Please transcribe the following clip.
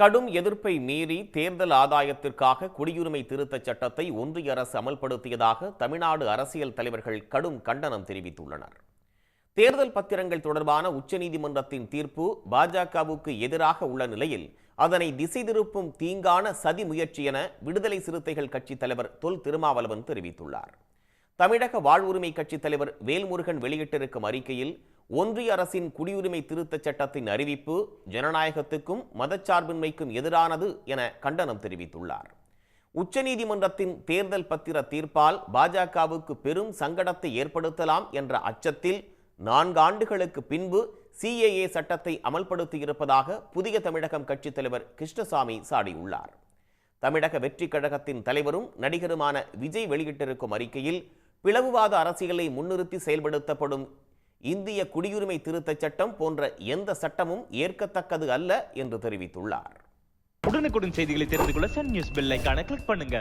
கடும் எதிர்ப்பை மீறி தேர்தல் ஆதாயத்திற்காக குடியுரிமை திருத்தச் சட்டத்தை ஒன்றிய அரசு அமல்படுத்தியதாக தமிழ்நாடு அரசியல் தலைவர்கள் கடும் கண்டனம் தெரிவித்துள்ளனர். தேர்தல் பத்திரங்கள் தொடர்பான உச்சநீதிமன்றத்தின் தீர்ப்பு பாஜகவுக்கு எதிராக உள்ள நிலையில் அதனை திசை திருப்பும் தீங்கான சதி முயற்சி என விடுதலை சிறுத்தைகள் கட்சித் தலைவர் தொல் திருமாவளவன் தெரிவித்துள்ளார். தமிழக வாழ்வுரிமை கட்சித் தலைவர் வேல்முருகன் வெளியிட்டிருக்கும் அறிக்கையில் ஒன்றிய அரசின் குடியுரிமை திருத்தச் சட்டத்தின் அறிவிப்பு ஜனநாயகத்துக்கும் மதச்சார்பின்மைக்கும் எதிரானது என கண்டனம் தெரிவித்துள்ளார். உச்சநீதிமன்றத்தின் தேர்தல் பத்திர தீர்ப்பால் பாஜகவுக்கு பெரும் சங்கடத்தை ஏற்படுத்தலாம் என்ற அச்சத்தில் நான்கு ஆண்டுகளுக்கு பின்பு சிஏஏ சட்டத்தை அமல்படுத்தியிருப்பதாக புதிய தமிழகம் கட்சித் தலைவர் கிருஷ்ணசாமி சாடியுள்ளார். தமிழக வெற்றி கழகத்தின் தலைவரும் நடிகருமான விஜய் வெளியிட்டிருக்கும் அறிக்கையில் பிளவுவாத அரசியலை முன்னிறுத்தி செயல்படுத்தப்படும் இந்திய குடியுரிமை திருத்தச் சட்டம் போன்ற எந்த சட்டமும் ஏற்கத்தக்கது அல்ல என்று தெரிவித்துள்ளார். உடனுக்குடன் செய்திகளை தெரிந்து கொள்ள சன் நியூஸ் பெல் ஐக்கான கிளிக் பண்ணுங்க.